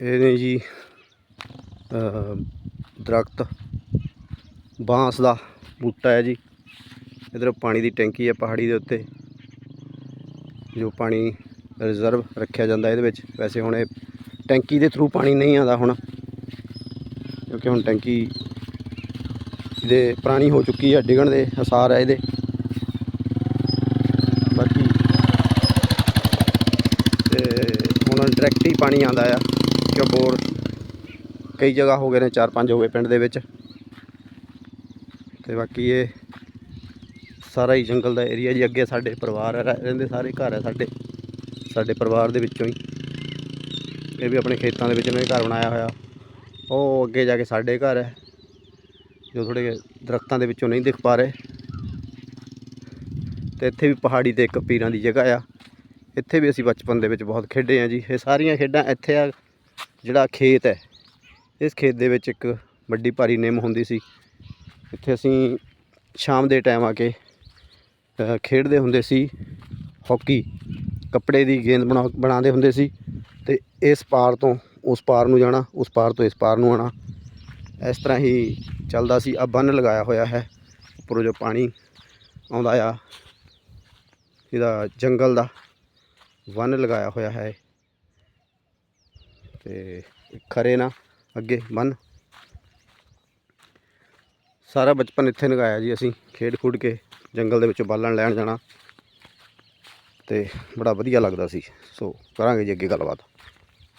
ਇਹ ਨੇ ਜੀ ਅਹ, ਦਰਖਤ ਬਾਂਸ ਦਾ ਬੂਟਾ ਹੈ ਜੀ। ਇਧਰ ਪਾਣੀ ਦੀ ਟੈਂਕੀ ਹੈ ਪਹਾੜੀ ਦੇ ਉੱਤੇ। ਜੋ ਪਾਣੀ ਰਿਜ਼ਰਵ ਰੱਖਿਆ ਜਾਂਦਾ ਇਹਦੇ ਵਿੱਚ। ਵੈਸੇ ਹੁਣ ਇਹ ਟੈਂਕੀ ਦੇ ਥਰੂ ਪਾਣੀ ਨਹੀਂ ਆਉਂਦਾ ਹੁਣ ਕਿਉਂਕਿ ਹੁਣ ਟੈਂਕੀ ਦੇ ਪੁਰਾਣੀ ਹੋ ਚੁੱਕੀ ਹੈ ਡਿੱਗਣ ਦੇ ਅਸਾਰ ਹੈ ਇਹਦੇ। ਬਾਕੀ ਤੇ ਹੁਣ ਡਾਇਰੈਕਟ ਹੀ ਪਾਣੀ ਆਉਂਦਾ ਆ। ਕਿਉਂ ਬੋਰ ਕਈ ਜਗ੍ਹਾ ਹੋ ਗਏ ਨੇ, ਚਾਰ ਪੰਜ ਹੋ ਗਏ ਪਿੰਡ ਦੇ ਵਿੱਚ। ਤੇ ਬਾਕੀ ਇਹ ਸਾਰਾ ਹੀ ਜੰਗਲ ਦਾ ਏਰੀਆ ਜੀ, ਅੱਗੇ ਸਾਡੇ ਪਰਿਵਾਰ ਰਹਿ- ਰਹਿੰਦੇ ਸਾਰੇ ਘਰ ਹੈ ਸਾਡੇ। ਸਾਡੇ ਪਰਿਵਾਰ ਦੇ ਵਿੱਚੋਂ ਹੀ। ਇਹ ਵੀ ਆਪਣੇ ਖੇਤਾਂ ਦੇ ਵਿੱਚ ਇਹਨਾਂ ਨੇ ਘਰ ਬਣਾਇਆ ਹੋਇਆ। ਉਹ ਅੱਗੇ ਜਾ ਕੇ ਸਾਡੇ ਘਰ ਹੈ। ਜੋ ਥੋੜੇ ਦਰਖਤਾਂ ਦੇ ਵਿੱਚੋਂ ਨਹੀਂ ਦਿਖ ਪਾ ਰਹੇ। ਤੇ ਇੱਥੇ ਵੀ ਪਹਾੜੀ ਤੇ ਇੱਕ ਪੀਰਾਂ ਦੀ ਜਗ੍ਹਾ ਆ। ਇੱਥੇ ਵੀ ਅਸੀਂ ਬਚਪਨ ਦੇ ਵਿੱਚ ਬਹੁਤ ਖੇਡੇ ਆ ਜੀ। ਇਹ ਸਾਰੀਆਂ ਖੇਡਾਂ ਇੱਥੇ ਆ ਜਿਹੜਾ ਖੇਤ ਹੈ, ਇਸ ਖੇਤ ਦੇ ਵਿੱਚ ਇੱਕ ਵੱਡੀ ਭਾਰੀ ਨਿੰਮ ਹੁੰਦੀ ਸੀ। ਇੱਥੇ ਅਸੀਂ ਸ਼ਾਮ ਦੇ ਟਾਈਮ ਆ ਕੇ ਖੇਡਦੇ ਹੁੰਦੇ ਸੀ। ਹਾਕੀ ਕੱਪੜੇ ਦੀ ਗੇਂਦ ਬਣਾ, ਬਣਾਉਂਦੇ ਹੁੰਦੇ ਸੀ ਤੇ ਇਸ ਪਾਰ ਤੋਂ ਉਸ ਪਾਰ ਨੂੰ ਜਾਣਾ, ਉਸ ਪਾਰ ਤੋਂ ਇਸ ਪਾਰ ਨੂੰ ਆਣਾ ਇਸ ਤਰ੍ਹਾਂ ਹੀ ਚੱਲਦਾ ਸੀ। ਆ ਬੰਨ ਲਗਾਇਆ ਹੋਇਆ ਹੈ। ਉੱਪਰੋਂ ਜੋ ਪਾਣੀ ਆਉਂਦਾ ਆ, ਇਹਦਾ ਜੰਗਲ ਦਾ ਵਨ ਲਗਾਇਆ ਹੋਇਆ ਹੈ। ਤੇ ਖਰੇ ਨਾ, ਅੱਗੇ ਬੰਨ। ਸਾਰਾ ਬਚਪਨ ਇੱਥੇ ਲਗਾਇਆ ਜੀ ਅਸੀਂ, ਖੇਡ ਖੁੱਡ ਕੇ ਜੰਗਲ ਦੇ ਵਿੱਚੋਂ ਬਾਲਣ ਲੈਣ ਜਾਣਾ। ਤੇ ਬੜਾ ਵਧੀਆ ਲੱਗਦਾ ਸੀ। ਸੋ ਕਰਾਂਗੇ ਜੀ ਅੱਗੇ ਗੱਲਬਾਤ।